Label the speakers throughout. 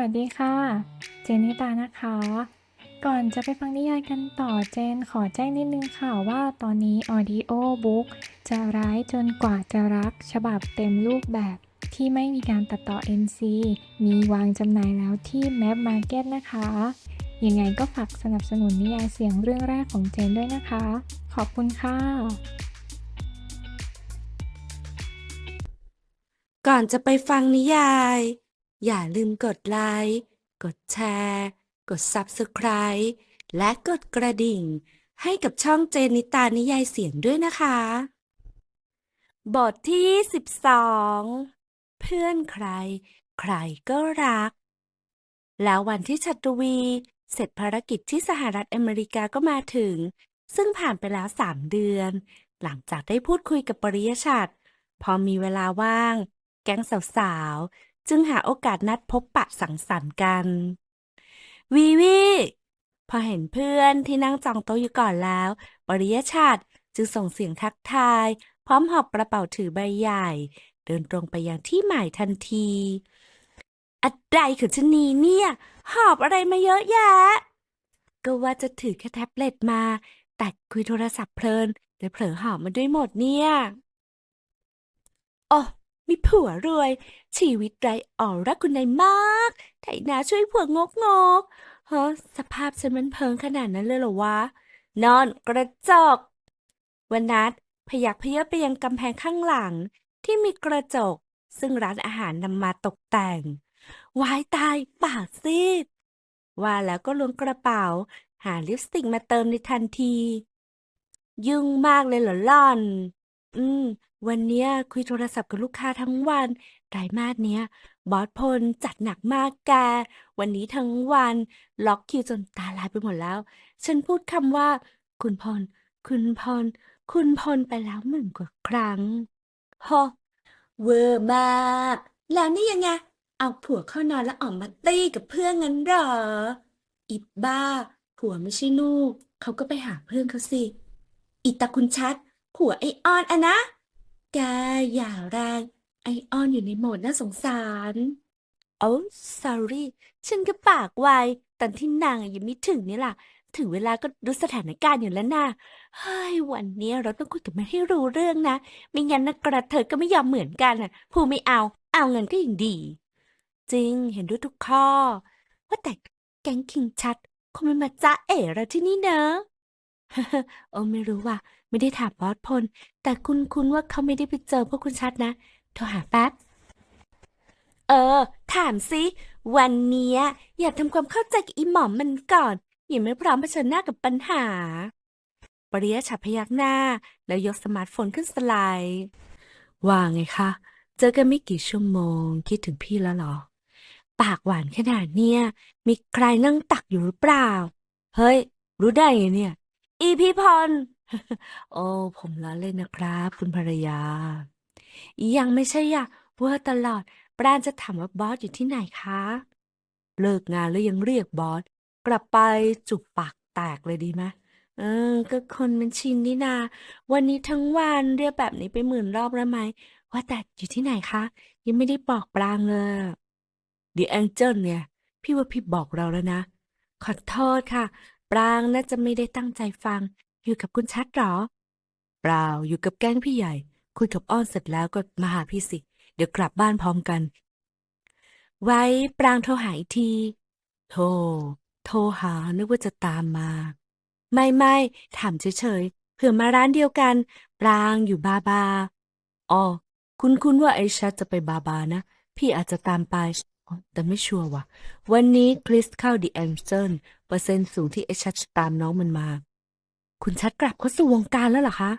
Speaker 1: วัสดีค่ะ เจนนิตานะคะ ก่อนจะไปฟังนิยายกันต่อเจนขอแจ้งนิดนึงค่ะว่าตอนนี้ Audio Book จะร้ายจนกว่าจะรัก ฉบับเต็มรูปแบบที่ไม่มีการตัดต่อ NC มีวางจำหน่ายแล้วที่ Map Market นะคะ ยังไงก็ฝากสนับสนุนนิยายเสียงเรื่องแรกของเจนด้วยนะคะ ขอบคุณค่ะ
Speaker 2: ก่อนจะไปฟังนิยาย อย่าลืมกดไลค์ กดแชร์ กด Subscribe และกดกระดิ่ง ให้กับช่องเจนิตานิยายเสียงด้วยนะคะ บทที่12เพื่อนใคร ใครก็รัก แล้ววันที่ชัตรวี เสร็จภารกิจที่สหรัฐอเมริกาก็มาถึง ซึ่งผ่านไปแล้วสามเดือน หลังจากได้พูดคุยกับปริยชัด พอมีเวลาว่าง แก๊งสาว จึงหาโอกาสนัดพบปะสังสรรค์กัน วีวีพอเห็นเพื่อนที่นั่งจองโต๊ะอยู่ก่อนแล้ว ปริยชาติจึงส่งเสียงทักทาย พร้อมหอบกระเป๋าถือใบใหญ่ เดินตรงไปยังที่หมายทันที อะไรของชนีเนี่ย หอบอะไรมาเยอะแยะ ก็ว่าจะถือแค่แท็บเล็ตมา แต่คุยโทรศัพท์เพลินเลยเผลอหอบมาด้วยหมดเนี่ย โอ้ มีผัวรวย ชีวิตไรอ่อรักคุณนายมาก ไถนาช่วยผัวงกงกเฮ้อสภาพฉันมันเพิงขนาดนั้นเลยเหรอวะ นอนกระจกวันนัดพยักพเยอไปยังกำแพงข้างหลัง ที่มีกระจก ซึ่งร้านอาหารนำมาตกแต่ง วายตายปากซีด ว่าแล้วก็ล้วงกระเป๋า หาลิปสติกมาเติมในทันที ยุ่งมากเลยเหรอล่อน อืม วันเนี้ยคุยโทรศัพท์กับลูกค้าทั้งวันไตรมาสเนี้ย บอสพลจัดหนักมากแก วันนี้ทั้งวัน ล็อกคิวจนตาลายไปหมดแล้ว ฉันพูดคำว่า คุณพล คุณพล คุณพลไปแล้วหมื่นกว่าครั้งฮะเวอร์มาก แล้วนี่ยังไง เอาผัวเข้านอนแล้วออกมาตี้กับเพื่อนงั้นเหรอ อิบบ้า ผัวไม่ใช่ลูก เขาก็ไปหาเพื่อนเขาสิ อิตาคุณชัด ผัวไอออนอะนะ แกอย่าแรง ไอออนอยู่ในโหมดน่าสงสาร โอ้ sorry ฉันก็ปากไวตอนที่นางอะยังไม่ถึงนี่ล่ะ ถึงเวลาก็รู้สถานการณ์อยู่แล้วนะเฮ้ย วันนี้เราต้องคุยกับมันให้รู้เรื่องนะ ไม่งั้นนะกระเทยก็ไม่ยอมเหมือนกันอะผู้ไม่เอา เอาเงินก็ยังดี จริง เห็นด้วยทุกข้อ ว่าแต่แก๊งคิงชัดคงไม่มาจ้าเอ๋เราที่นี่เนอะ โอ้ไม่รู้ว่ะ ไม่ได้ถามบอสพล แต่คุณคุณว่าเขาไม่ได้ไปเจอพวกคุณชัดนะ โทรหาแป๊บ เออ ถามสิ วันเนี้ย อย่าทำความเข้าใจกับอีหมอมมันก่อนยังไม่พร้อมเผชิญหน้ากับปัญหา ปริยชัดพยักหน้า แล้วยกสมาร์ทโฟนขึ้นสไลด์ว่าไงคะ เจอกันไม่กี่ชั่วโมง คิดถึงพี่แล้วหรอ ปากหวานขนาดเนี้ย มีใครนั่งตักอยู่หรือเปล่า เฮ้ย รู้ได้ไงเนี่ย อีพี่พร โอ้ ผมล้อเล่นนะครับคุณภรรยา ยังไม่ใช่อะเว่าตลอด ปราณจะถามว่าบอสอยู่ที่ไหนคะ เลิกงานแล้วยังเรียกบอส กลับไปจุกปากแตกเลยดีไหมเออ ก็คนมันชินนี่นา วันนี้ทั้งวันเรียกแบบนี้ไปหมื่นรอบแล้วไหม ว่าแต่อยู่ที่ไหนคะ ยังไม่ได้บอกปรางเลยเดียแองเจิลเนี่ย พี่ว่าพี่บอกเราแล้วนะ ขอโทษค่ะ ปรางน่าจะไม่ได้ตั้งใจฟัง อยู่กับคุณชัดเหรอ เปล่าอยู่กับแก๊งพี่ใหญ่ คุยกับอ้อนเสร็จแล้วก็มาหาพี่สิ เดี๋ยวกลับบ้านพร้อมกัน ไว้ปรางโทรหาอีกทีโทรโทรหานึกว่าจะตามมา ไม่ไม่ถามเฉยๆเผื่อมาร้านเดียวกัน ปรางอยู่บาบาอ๋อคุณคุณว่าไอ้ชัดจะไปบาบานะ พี่อาจจะตามไปแต่ไม่ชัวร์ว่ะ วันนี้คริสเข้าดีแองเจิลเปอร์เซ็นต์สูงที่ไอ้ชัดจะตามน้องมันมา คุณชัดกลับเข้าสู่วงการแล้วเหรอคะ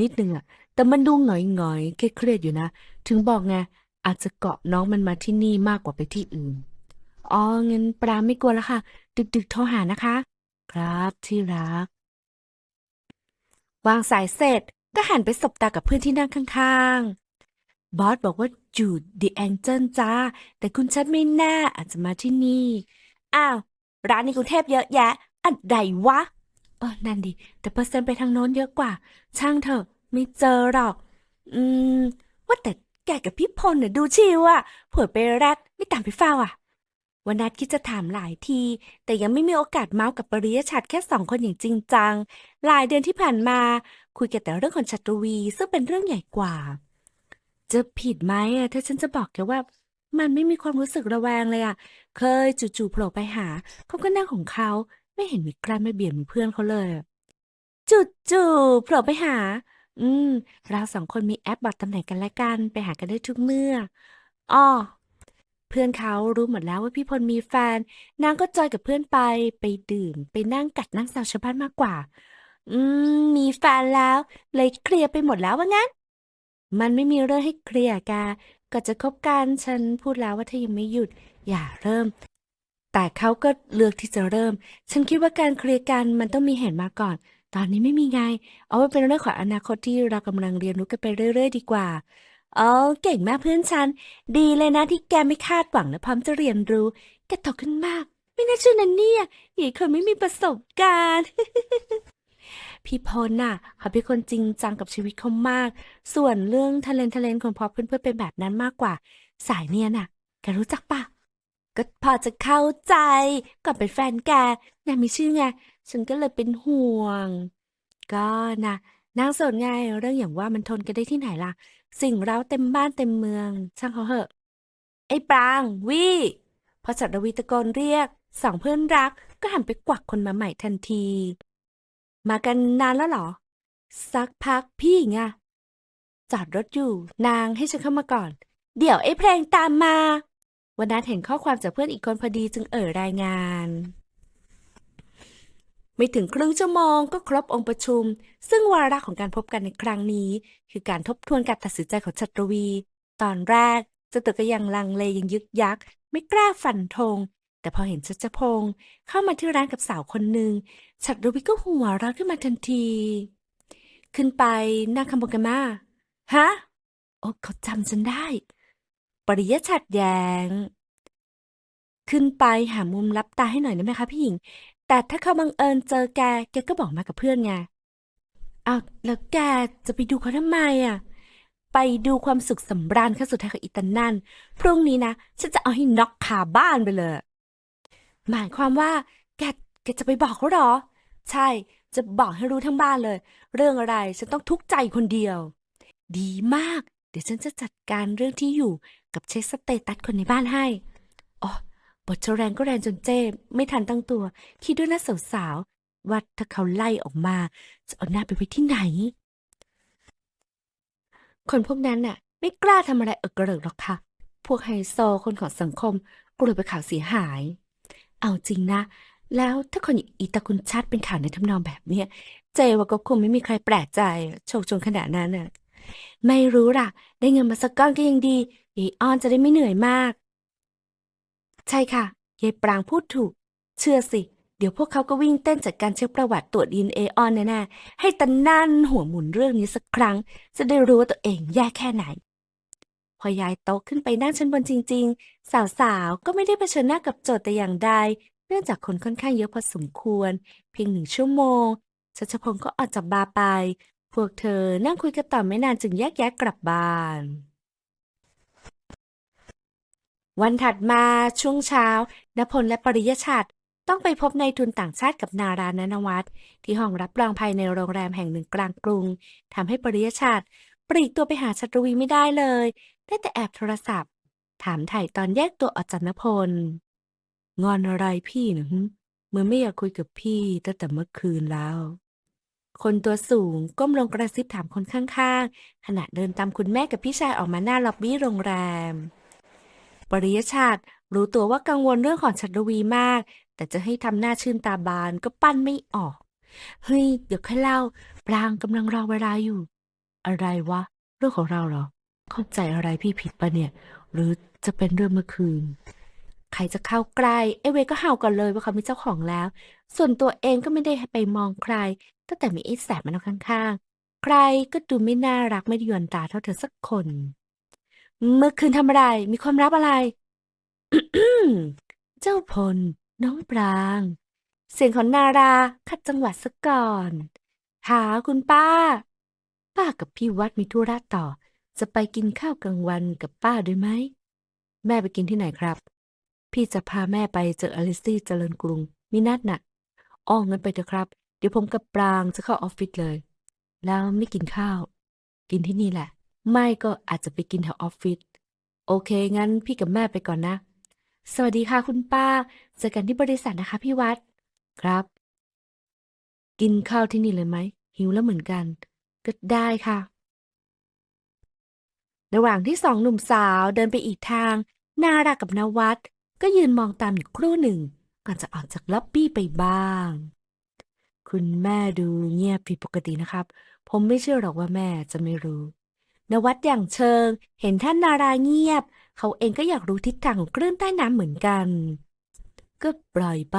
Speaker 2: นิดนึงอะแต่มันดูหงอยหงอยๆเครียดๆอยู่นะ ถึงบอกไงอาจจะเกาะน้องมันมาที่นี่มากกว่าไปที่อื่น อ๋องั้นปราไม่กลัวแล้วค่ะ ดึกๆโทรหานะคะ ครับที่รัก วางสายเสร็จก็หันไปสบตากับเพื่อนที่นั่งข้างๆ บอสบอกว่าจูดดีแองเจิลจ้า แต่คุณชัดไม่น่าอาจจะมาที่นี่ อ้าว ร้านในกรุงเทพเยอะแยะอันใดวะ ออนั่นดิ แต่เปอร์เซ็นต์ไปทางโน้นเยอะกว่า ช่างเถอะ ไม่เจอหรอก อืม ว่าแต่แกกับพี่พลน่ะดูชิวอะเผื่อไปแรดไม่ตามไปเฝ้าอะวันนัดคิดจะถามหลายที แต่ยังไม่มีโอกาสเมาส์กับปริยชัดแค่สองคนอย่างจริงจัง หลายเดือนที่ผ่านมา คุยกันแต่เรื่องของชัตรวี ซึ่งเป็นเรื่องใหญ่กว่า จะผิดไหมอะถ้าฉันจะบอกแกว่า มันไม่มีความรู้สึกระแวงเลยอะเคยจู่ๆโผล่ไปหาเขาก็นั่งของเขา ไม่เห็นมีใครมาเบียดเหมือเพื่อนเขาเลยอะจู่ๆโผล่ไปหา อืม เราสองคนมีแอปบอกตำแหน่งกันและกัน ไปหากันได้ทุกเมื่อ อ้อ เพื่อนเขารู้หมดแล้วว่าพี่พลมีแฟน นางก็จอยกับเพื่อนไป ไปดื่ม ไปนั่งกัดนั่งแซวชาวบ้านมากกว่า อืม มีแฟนแล้ว เลยเคลียร์ไปหมดแล้วว่างั้น มันไม่มีเรื่องให้เคลียร์กาก็จะคบกัน ฉันพูดแล้วว่าถ้ายังไม่หยุด อย่าเริ่ม แต่เขาก็เลือกที่จะเริ่ม ฉันคิดว่าการเคลียร์กันมันต้องมีเหตุมาก่อน ตอนนี้ไม่มีไง เอาไว้เป็นเรื่องของอนาคตที่เรากำลังเรียนรู้กันไปเรื่อย ๆ ดีกว่าเออเก่งมากเพื่อนฉัน ดีเลยนะที่แกไม่คาดหวังและพร้อมจะเรียนรู้แกโตขึ้นมาก ไม่น่าเชื่อนะเนี่ยอีกคนไม่มีประสบการณ์พี่พลน่ะเขาเป็นคนจริงจังกับชีวิตเขามาก ส่วนเรื่องทะเลนทะเลนคนพอเพื่อนๆเป็นแบบนั้นมากกว่า สายเนียนน่ะแกรู้จักปะ ก็พอจะเข้าใจก่อนเป็นแฟนแกนายมีชื่อไง ฉันก็เลยเป็นห่วง ก็นะนางสดไงเรื่องอย่างว่ามันทนกันได้ที่ไหนล่ะ สิ่งเร้าเต็มบ้านเต็มเมือง ช่างเขาเหอะ ไอ้ปรางวิพอจัดรวีตะโกนเรียกสองเพื่อนรัก ก็หันไปกวักคนมาใหม่ทันที มากันนานแล้วเหรอ สักพักพี่ไงจอดรถอยู่ นางให้ฉันเข้ามาก่อน เดี๋ยวไอ้เพลงตามมา วันนั้นเห็นข้อความจากเพื่อนอีกคนพอดีจึงเอ่ยรายงาน ไม่ถึงครึ่งชั่วโมงก็ครบองค์ประชุม ซึ่งวาระของการพบกันในครั้งนี้ คือการทบทวนการตัดสินใจของชัตรวี ตอนแรกจตัวก็ยังลังเลยังยึกยัก ไม่กล้าฟันธงแต่พอเห็นชัชพงศ์เข้ามาที่ร้านกับสาวคนหนึ่งชัตรวีก็หัวเราะขึ้นมาทันที ขึ้นไปนั่งคำบกมาฮะโอ้เขาจำฉันได้ ปริยชัดแยงขึ้นไปหามุมลับตาให้หน่อยได้ไหมคะพี่หญิง แต่ถ้าเขาบังเอิญเจอแก แกก็บอกมากับเพื่อนไงอ้าวแล้วแกจะไปดูเขาทำไมอะ ไปดูความสุขสำราญขั้นสุดท้ายของอีตานั่น พรุ่งนี้นะ ฉันจะเอาให้น็อกคาบ้านไปเลย หมายความว่า แก แกจะไปบอกเขาหรอ ใช่ จะบอกให้รู้ทั้งบ้านเลย เรื่องอะไร ฉันต้องทุกข์ใจคนเดียว ดีมาก เดี๋ยวฉันจะจัดการเรื่องที่อยู่ กับเช็คสเตตัสคนในบ้านให้อ๋อบทจะแรงก็แรงจนเจ้ไม่ทันตั้งตัว คิดด้วยนะสาวๆว่าถ้าเขาไล่ออกมา จะเอาหน้าไปไว้ที่ไหน คนพวกนั้นน่ะ ไม่กล้าทำอะไรเอกระเริกหรอกค่ะ พวกไฮโซคนของสังคมกลัวไปข่าวเสียหาย เอาจริงนะ แล้วถ้าคนอีตาคุณชัดเป็นข่าวในทำนองแบบเนี้ยเจว่าก็คงไม่มีใครแปลกใจโชคจนขนาดนั้นน่ะไม่รู้ล่ะ ได้เงินมาสักก้อนก็ยังดี ยายอ้อนจะได้ไม่เหนื่อยมาก ใช่ค่ะยายปรางพูดถูก เชื่อสิ เดี๋ยวพวกเขาก็วิ่งเต้นจัดการเช็คประวัติตรวจดีเออออนแน่ๆให้ตันนั่นหัวหมุนเรื่องนี้สักครั้ง จะได้รู้ว่าตัวเองแย่แค่ไหน พอยายโต๊ะขึ้นไปนั่งชั้นบนจริง ๆ สาวๆ ก็ไม่ได้เผชิญหน้ากับโจทย์แต่อย่างใด เนื่องจากคนค่อนข้างเยอะพอสมควร เพียงหนึ่งชั่วโมงชัชพงศ์ก็ออกจากบาร์ไป พวกเธอนั่งคุยกันต่อไม่นานจึงแยกย้ายกลับบ้าน วันถัดมาช่วงเช้านพลและปริยชัดต้องไปพบนายทุนต่างชาติกับนารานนวัตที่ห้องรับรองภายในโรงแรมแห่งหนึ่งกลางกรุงทำให้ปริยชัดปลีกตัวไปหาชัตรวีไม่ได้เลย ได้แต่แอบโทรศัพท์ ถามถ่ายตอนแยกตัวออกจากนพล งอนอะไรพี่นะมือไม่อยากคุยกับพี่ตั้งแต่เมื่อคืนแล้ว คนตัวสูงก้มลงกระซิบถามคนข้างๆ ขณะเดินตามคุณแม่กับพี่ชายออกมาหน้าล็อบบี้โรงแรม ปริยชาติ รู้ตัวว่ากังวลเรื่องของชัตรวีมาก แต่จะให้ทำหน้าชื่นตาบานก็ปั้นไม่ออก เฮ้ย เดี๋ยวค่อยเล่า ปรางกำลังรอเวลาอยู่ อะไรวะ เรื่องของเราเหรอ เข้าใจอะไรพี่ผิดปะเนี่ย หรือจะเป็นเรื่องเมื่อคืน ใครจะเข้าใกล้ไอเวก็เห่าก่อนเลยว่าเขามีเจ้าของแล้ว ส่วนตัวเองก็ไม่ได้ไปมองใคร ตั้งแต่มีไอ้แสบมันเอาข้างๆ ใครก็ดูไม่น่ารักไม่ดยวนตาเท่าเธอสักคน เมื่อคืนทำอะไร มีความลับอะไร เจ้าพล น้องปราง เสียงของนาราขัดจังหวะซะก่อน หาคุณป้า ป้ากับพี่วัดมีธุระต่อ จะไปกินข้าวกลางวันกับป้าด้วยไหม แม่ไปกินที่ไหนครับ พี่จะพาแม่ไปเจออลิซี่เจริญกรุง มีนัดน่ะอ้องั้นไปเถอะครับ เดี๋ยวผมกับปรางจะเข้าออฟฟิศเลย แล้วไม่กินข้าว กินที่นี่แหละ ไม่ก็อาจจะไปกินแถวออฟฟิศ โอเค งั้นพี่กับแม่ไปก่อนนะ สวัสดีค่ะคุณป้า เจอกันที่บริษัทนะคะพี่วัด ครับ กินข้าวที่นี่เลยไหม หิวแล้วเหมือนกัน ก็ได้ค่ะ ระหว่างที่สองหนุ่มสาวเดินไปอีกทาง นารากับนวัด ก็ยืนมองตามอยู่ครู่หนึ่ง ก่อนจะออกจากล็อบบี้ไปบ้าง คุณแม่ดูเงียบผิดปกตินะครับ ผมไม่เชื่อหรอกว่าแม่จะไม่รู้ นวัดอย่างเชิง เห็นท่านนาราเงียบ เขาเองก็อยากรู้ทิศทางของคลื่นใต้น้ำเหมือนกัน ก็ปล่อยไป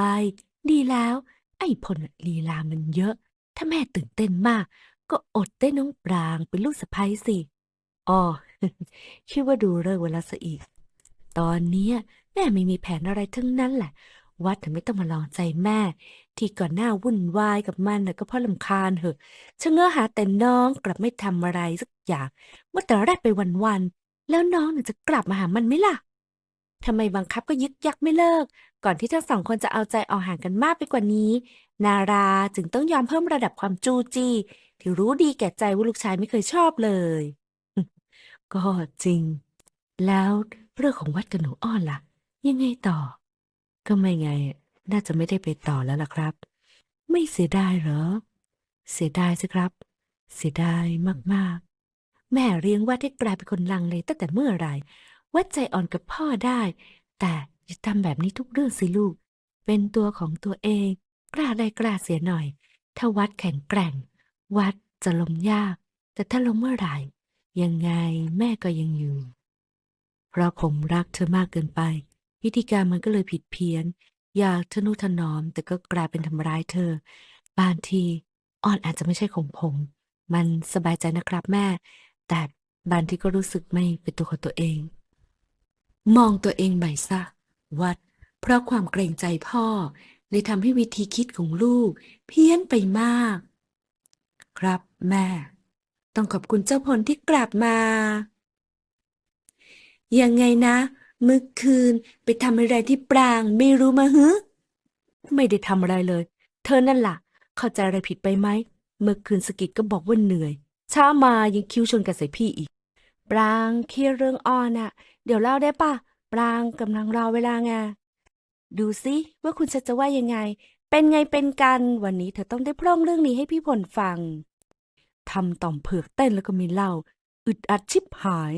Speaker 2: ดีแล้ว ไอ้พลน่ะลีลามันเยอะ ถ้าแม่ตื่นเต้นมาก ก็อดได้น้องปรางเป็นลูกสะใภ้สิอ๋อคิดว่าดูเลิกษ์ไว้แล้วซะอีก ตอนนี้แม่ไม่มีแผนอะไรทั้งนั้นแหละ วัดน่ะไม่ต้องมาลองใจแม่ ที่ก่อนหน้าวุ่นวายกับมันน่ะก็เพราะลำคาญเหอะชะเง้อหาแต่น้องกลับไม่ทำอะไรสักอย่างเมื่อแต่แรกไปวันๆแล้วน้องน่ะจะกลับมาหามันไหมล่ะทำไมบังคับก็ยึกยักไม่เลิก ก่อนที่ทั้งสองคนจะเอาใจออกห่างกันมากไปกว่านี้ นาราจึงต้องยอมเพิ่มระดับความจู้จี้ ที่รู้ดีแก่ใจว่าลูกชายไม่เคยชอบเลย ก็จริง แล้วเรื่องของวัดกับหนูอ้อนล่ะ ยังไงต่อ ก็ไม่ไง น่าจะไม่ได้ไปต่อแล้วล่ะครับ ไม่เสียดายเหรอ เสียดายสิครับ เสียดายมากๆ แม่เลี้ยงวัดให้กลายเป็นคนลังเลตั้งแต่เมื่อไหร่วัดใจอ่อนกับพ่อได้ แต่อย่าทำแบบนี้ทุกเรื่องสิลูก เป็นตัวของตัวเอง กล้าได้กล้าเสียหน่อย ถ้าวัดแข็งแกร่ง วัดจะล้มยาก แต่ถ้าล้มเมื่อไหร่ ยังไงแม่ก็ยังอยู่ เพราะผมรักเธอมากเกินไป วิธีการมันก็เลยผิดเพี้ยน อยากทนุถนอม แต่ก็กลายเป็นทำร้ายเธอ บางทีอ่อนอาจจะไม่ใช่ของผม มันสบายใจนะครับแม่ แต่บางทีก็รู้สึกไม่เป็นตัวของตัวเอง มองตัวเองใหม่ซะ วัด เพราะความเกรงใจพ่อเลยทำให้วิธีคิดของลูก เพี้ยนไปมาก ครับแม่ ต้องขอบคุณเจ้าพลที่กลับมา ยังไงนะ เมื่อคืนไปทำอะไรที่ปรางไม่รู้มาฮึไม่ได้ทำอะไรเลย เธอนั่นล่ะ เข้าใจอะไรผิดไปไหม เมื่อคืนสกิดก็บอกว่าเหนื่อยเช้ามายังคิ้วชนกับใส่พี่อีก ปรางเครียดเรื่องอ้อนอะเดี๋ยวเล่าได้ปะปรางกำลังรอเวลาไงดูสิว่าคุณชัดจะว่ายังไง เป็นไงเป็นกัน วันนี้เธอต้องได้พร่องเรื่องนี้ให้พี่พลฟังทำต่อมเผือกเต้นแล้วก็มีเล้า อึดอัดชิบหาย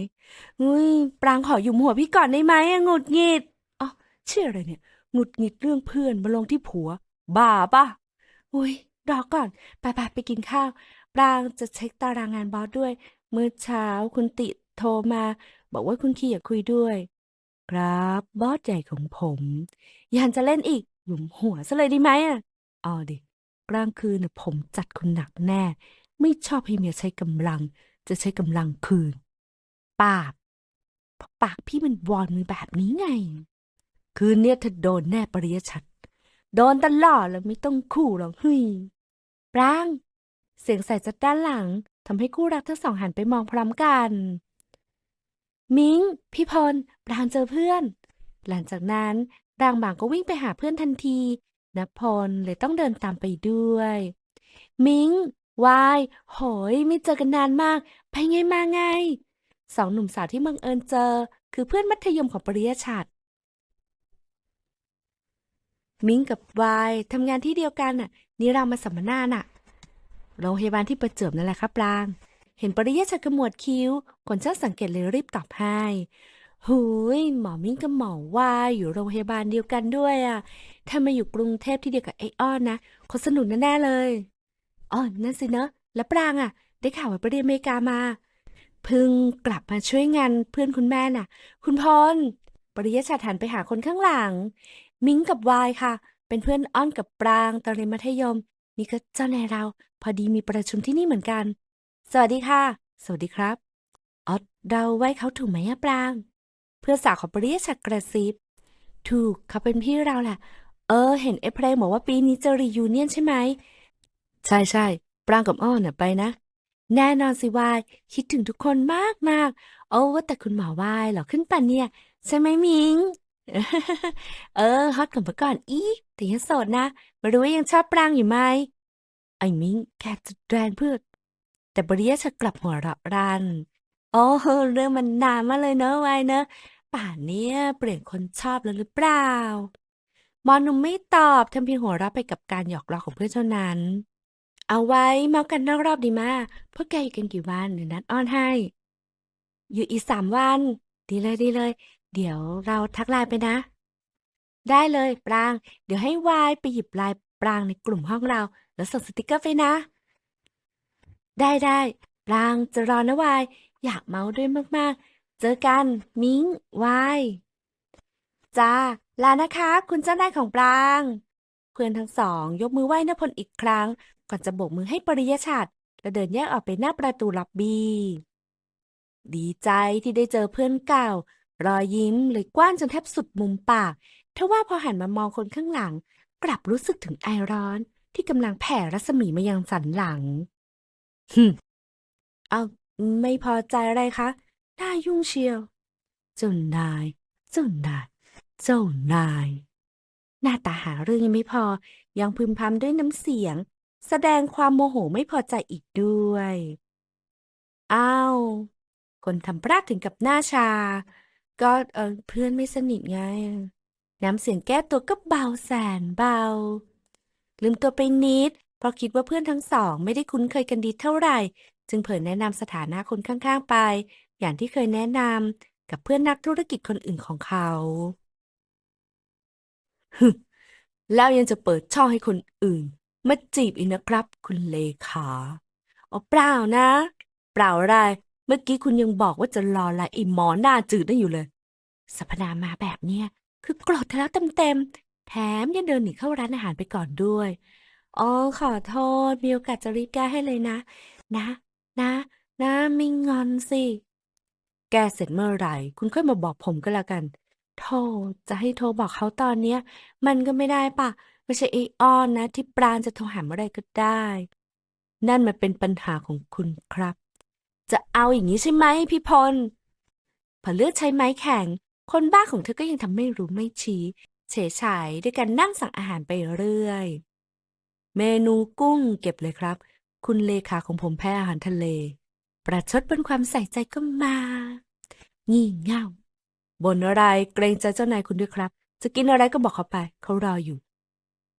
Speaker 2: อุ้ยปรางขอหยุมหัวพี่ก่อนได้ไหมอะหงุดหงิดอ๋อเชื่ออะไรเนี่ยหงุดหงิดเรื่องเพื่อนมาลงที่ผัว บ้าปะอุ้ยรอก่อนไปไปไปกินข้าว ปรางจะเช็คตารางงานบอสด้วย เมื่อเช้าคุณติโทรมา บอกว่าคุณคีอยากคุยด้วย ครับบอสใหญ่ของผมยันจะเล่นอีกหยุมหัวซะเลยดีไหมอะเอดิกลางคืนน่ะผมจัดคุณหนักแน่ ไม่ชอบให้เมียใช้กำลัง จะใช้กำลังคืน ปากเพราะปากพี่มันวอนมือแบบนี้ไง คืนเนี้ยเธอโดนแน่ปริยชัด โดนตลอดแล้วไม่ต้องคู่หรอกเฮ้ยปราง เสียงใส่จากด้านหลังทำให้คู่รักทั้งสองหันไปมองพร้อมกัน มิง พี่พลปรางเจอเพื่อน หลังจากนั้นปรางบางก็วิ่งไปหาเพื่อนทันทีนพลเลยต้องเดินตามไปด้วย มิง วายโหย ไม่เจอกันนานมาก ไปไงมาไง สองหนุ่มสาวที่บังเอิญเจอ คือเพื่อนมัธยมของปริยชัดมิ้งกับวายทำงานที่เดียวกันน่ะ นี่เรามาสัมมนาน่ะ โรงพยาบาลที่ประจวบนั่นแหละครับปราง เห็นปริยชัดขมวดคิ้วคนช่างสังเกตเลยรีบตอบให้หูยหมอมิ้งกับหมอวายอยู่โรงพยาบาลเดียวกันด้วยอะถ้ามาอยู่กรุงเทพที่เดียวกับไออ้อนนะคงสนุกแน่ๆเลย อ๋อนั่นสินะ แล้วปรางอะ ได้ข่าวว่าไปเรียนอเมริกามาเพิ่งกลับมาช่วยงานเพื่อนคุณแม่น่ะ คุณพร ปริยชาติหันไปหาคนข้างหลัง มิ้งกับวายค่ะ เป็นเพื่อนอ้อนกับปรางตอนเรียนมัธยม นี่ก็เจ้านายเรา พอดีมีประชุมที่นี่เหมือนกัน สวัสดีค่ะ สวัสดีครับอ๋อเราไว้เขาถูกไหมอะปราง เพื่อนสาวของปริยชัดกระซิบถูกเขาเป็นพี่เราแหละ เออ เห็นเอเพลงบอกว่าปีนี้จะรียูเนียนใช่ไหม ใช่ใช่ปรางกับอ้อนน่ะไปนะ แน่นอนสิวาย คิดถึงทุกคนมากมากโอ้ว่าแต่คุณหมอวายเหรอขึ้นปันเนี่ย ใช่ไหมมิง เออฮอตกว่าเมื่อก่อนอีแต่ยังโสดนะไม่รู้ว่ายังชอบปรางอยู่ไหมไอ้มิงแค่จะแรงเพื่อแต่บริยะฉันกลับหัวเราะรันโอ้เรื่องมันนานมาเลยเนอะวายเนอะป่านเนี้ยเปลี่ยนคนชอบแล้วหรือเปล่ามอหนุ่มไม่ตอบทำเพียงหัวเราะไปกับการหยอกล้อของเพื่อนเท่านั้น เอาไว้เมากันนอกรอบดีมาพวกแกอยู่กันกี่วันเดี๋ยวนัดอ้อนให้ อยู่อีกสามวัน ดีเลยดีเลย เดี๋ยวเราทักไลน์ไปนะ ได้เลยปราง เดี๋ยวให้วายไปหยิบไลน์ปรางในกลุ่มห้องเรา แล้วส่งสติกเกอร์ไปนะ ได้ได้ปรางจะรอนะวาย อยากเมาด้วยมากๆ เจอกัน มิ้งวายจ้าลานะคะ คุณเจ้านายของปราง พื่อนทั้งสอง ยกมือไหว้นพลอีกครั้ง ก่อนจะโบกมือให้ปริยชัดและเดินแยกออกไปหน้าประตูล็อบบี้ ดีใจที่ได้เจอเพื่อนเก่า รอยยิ้มเลยกว้างจนแทบสุดมุมปากทว่าพอหันมามองคนข้างหลัง กลับรู้สึกถึงไอร้อน ที่กำลังแผ่รัศมีมายังสันหลังฮึมเอาไม่พอใจอะไรคะน่ายุ่งเชียว เจ้านาย เจ้านาย เจ้านาย หน้าตาหาเรื่องยังไม่พอ ยังพึมพำด้วยน้ำเสียง แสดงความโมโหไม่พอใจอีกด้วย อ้าว คนทำพลาดถึงกับหน้าชา ก็เออเพื่อนไม่สนิทไง น้ำเสียงแก้ตัวก็เบาแสนเบา ลืมตัวไปนิด เพราะคิดว่าเพื่อนทั้งสองไม่ได้คุ้นเคยกันดีเท่าไหร่ จึงเผยแนะนำสถานะคนข้างๆไป อย่างที่เคยแนะนำกับเพื่อนนักธุรกิจคนอื่นของเขา ฮึแล้วยังจะเปิดช่องให้คนอื่น มาจีบอีกนะครับ คุณเลขาอ๋อเปล่านะ เปล่าอะไร เมื่อกี้คุณยังบอกว่าจะรอลน์ไอ้หมอหน้าจืดนั่นอยู่เลยสรรพนามมาแบบเนี้ยคือโกรธเธอแล้วเต็มๆ แถมยังเดินหนีเข้าร้านอาหารไปก่อนด้วย อ๋อขอโทษ มีโอกาสจะรีบแก้ให้เลยนะ นะ นะ นะไม่งอนสิ แก้เสร็จเมื่อไหร่ คุณค่อยมาบอกผมก็แล้วกัน โทรจะให้โทรบอกเขาตอนเนี้ย มันก็ไม่ได้ป่ะ ไม่ใช่ไอ้อ้อนนะ ที่ปราณจะโทรหาเมื่อไรก็ได้ นั่นมันเป็นปัญหาของคุณครับ จะเอาอย่างนี้ใช่ไหมพี่พลพอเลือกใช้ไม้แข็ง คนบ้าของเธอก็ยังทำไม่รู้ไม่ชี้ เฉยฉายด้วยการนั่งสั่งอาหารไปเรื่อย เมนูกุ้งเก็บเลยครับ คุณเลขาของผมแพ้อาหารทะเล ประชดบนความใส่ใจก็มา งี่เง่า บนอะไรเกรงใจเจ้านายคุณด้วยครับ จะกินอะไรก็บอกเขาไป เขารออยู่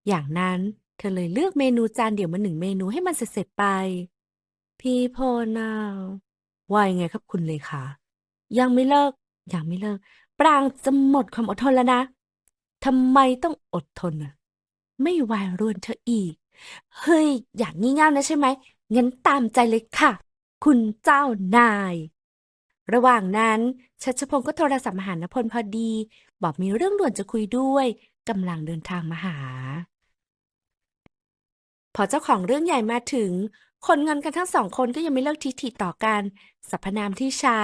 Speaker 2: อย่างนั้นเธอเลยเลือกเมนูจานเดียวมาหนึ่งเมนูให้มันเสร็จไป พี่โพนาว่ายังไงครับคุณเลขายังไม่เลิก ยังไม่เลิก ปรางจะหมดความอดทนแล้วนะทำไมต้องอดทนน่ะ ไม่วายรวนเธออีก เฮ้ย อยากงี่เง่านะใช่ไหม งั้นตามใจเลยค่ะ คุณเจ้านาย ระหว่างนั้นชัชพงศ์ก็โทรศัพท์มาหานพลพอดี บอกมีเรื่องด่วนจะคุยด้วยกำลังเดินทางมาหา พอเจ้าของเรื่องใหญ่มาถึง คนงอนกันทั้งสองคนก็ยังไม่เลิกทิฐิต่อกันสรรพนามที่ใช้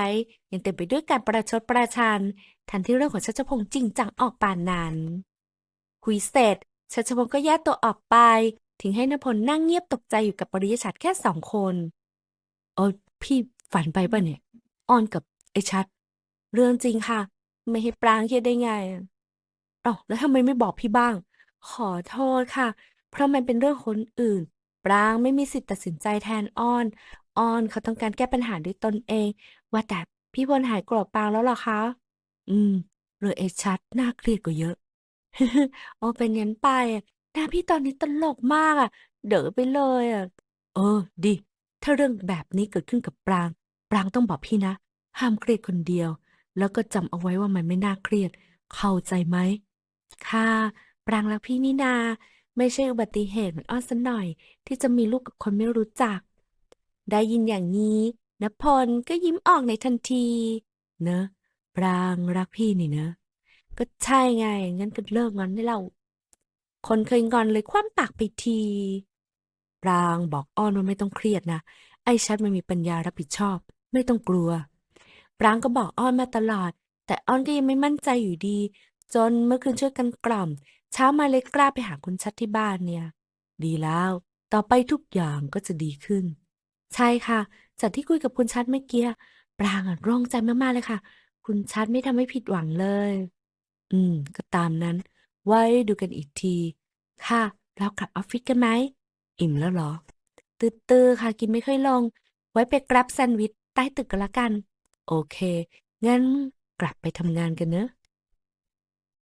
Speaker 2: ยังเต็มไปด้วยการประชดประชัน ทันที่เรื่องของชัชพงศ์จริงจังออกปานนั้น คุยเสร็จชัชพงศ์ก็แยกตัวออกไป ทิ้งให้นพลนั่งเงียบตกใจอยู่กับปริยชัดแค่สองคนเออพี่ฝันไปปะเนี่ย ออนกับไอ้ชัด เรื่องจริงค่ะ ไม่ให้ปรางเครียดได้ไงอะเอ้แล้วทำไมไม่บอกพี่บ้าง ขอโทษค่ะ เพราะมันเป็นเรื่องคนอื่น ปรางไม่มีสิทธิ์ตัดสินใจแทนอ้อน อ้อนเขาต้องการแก้ปัญหาด้วยตนเอง ว่าแต่พี่พลหายโกรธปรางแล้วเหรอคะ อืมเรืองไอ้ชัดน่าเครียดกว่าเยอะ โอ้เป็นงั้นไปอะหน้าพี่ตอนนี้ตลกมากอะ เด๋อไปเลยอะ เออ ดี ถ้าเรื่องแบบนี้เกิดขึ้นกับปราง รางต้องบอกพี่นะ ห้ามเครียดคนเดียว แล้วก็จำเอาไว้ว่ามันไม่น่าเครียด เข้าใจไหม ค่ะ ปรางรักพี่นี่นา ไม่ใช่อุบัติเหตุเหมือนอ้อนสักหน่อย ที่จะมีลูกกับคนไม่รู้จัก ได้ยินอย่างนี้นพลก็ยิ้มออกในทันที เนอะ ปรางรักพี่นี่เนอะ ก็ใช่ไง งั้นก็เลิกงอนได้แล้วคนเคยงอนเลยคว่ำปากไปที ปรางบอกอ้อนว่าไม่ต้องเครียดนะ ไอ้ชัดมันมีปัญญารับผิดชอบ ไม่ต้องกลัว ปรางก็บอกอ้อนมาตลอด แต่อ้อนก็ยังไม่มั่นใจอยู่ดี จนเมื่อคืนช่วยกันกล่อม เช้ามาเลยกล้าไปหาคุณชัดที่บ้านเนี่ย ดีแล้ว ต่อไปทุกอย่างก็จะดีขึ้น ใช่ค่ะ จากที่คุยกับคุณชัดเมื่อกี้ ปรางอะโล่งใจมากๆเลยค่ะ คุณชัดไม่ทำให้ผิดหวังเลย อืม ก็ตามนั้น ไว้ดูกันอีกที ค่ะ เรากลับออฟฟิศกันไหม อิ่มแล้วเหรอ ตื้อๆค่ะ กินไม่ค่อยลง ไว้ไปกรับแซนด์วิช ใต้ตึกกันละกัน โอเค งั้นกลับไปทำงานกันเนอะ